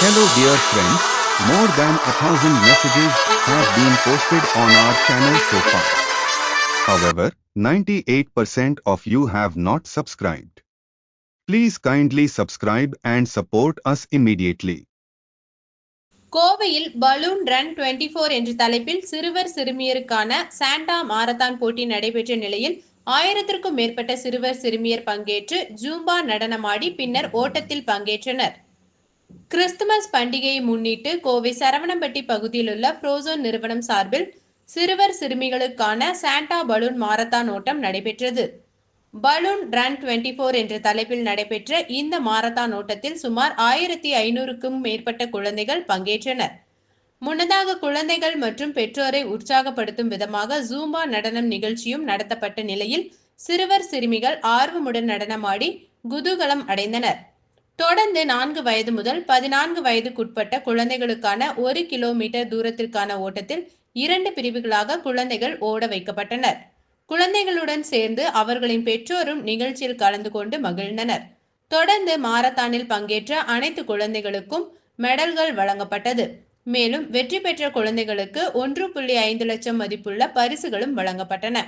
Hello dear friends, more than a thousand messages have been posted on our channel so far. However, 98% of you have not subscribed. Please kindly subscribe and support us immediately. கோவையில் balloon run 24 four என்ற தலைப்பில் சிறுவர் சிறுமியருக்கான Santa marathon போட்டி நடைபெற்ற நிலையில் ஆயிரத்திற்கும் மேற்பட்ட சிறுவர் சிறுமியர் பங்கேற்று ஜூம்பா நடனமாடி பின்னர் ஓட்டத்தில் பங்கேற்றனர் கிறிஸ்துமஸ் பண்டிகையை முன்னிட்டு கோவை சரவணம்பட்டி பகுதியிலுள்ள புரோசோன் நிறுவனம் சார்பில் சிறுவர் சிறுமிகளுக்கான சாண்டா பலூன் மாரத்தான் ஓட்டம் நடைபெற்றது. பலூன் ரன் 24 ஃபோர் என்ற தலைப்பில் நடைபெற்ற இந்த மாரத்தான் ஓட்டத்தில் சுமார் ஆயிரத்தி ஐநூறுக்கும் மேற்பட்ட குழந்தைகள் பங்கேற்றனர். முன்னதாக குழந்தைகள் மற்றும் பெற்றோரை உற்சாகப்படுத்தும் விதமாக ஜூம்பா நடனம் நிகழ்ச்சியும் நடத்தப்பட்ட நிலையில் சிறுவர் சிறுமிகள் ஆர்வமுடன் நடனமாடி குதூகலம் அடைந்தனர். தொடர்ந்து நான்கு வயது முதல் பதினான்கு வயதுக்குட்பட்ட குழந்தைகளுக்கான ஒரு கிலோமீட்டர் தூரத்திற்கான ஓட்டத்தில் இரண்டு பிரிவுகளாக குழந்தைகள் ஓட வைக்கப்பட்டனர். குழந்தைகளுடன் சேர்ந்து அவர்களின் பெற்றோரும் நிகழ்ச்சியில் கலந்து கொண்டு மகிழ்ந்தனர். தொடர்ந்து மாரத்தானில் பங்கேற்ற அனைத்து குழந்தைகளுக்கும் மெடல்கள் வழங்கப்பட்டது. மேலும் வெற்றி பெற்ற குழந்தைகளுக்கு ஒன்று புள்ளி ஐந்து லட்சம் மதிப்புள்ள பரிசுகளும் வழங்கப்பட்டன.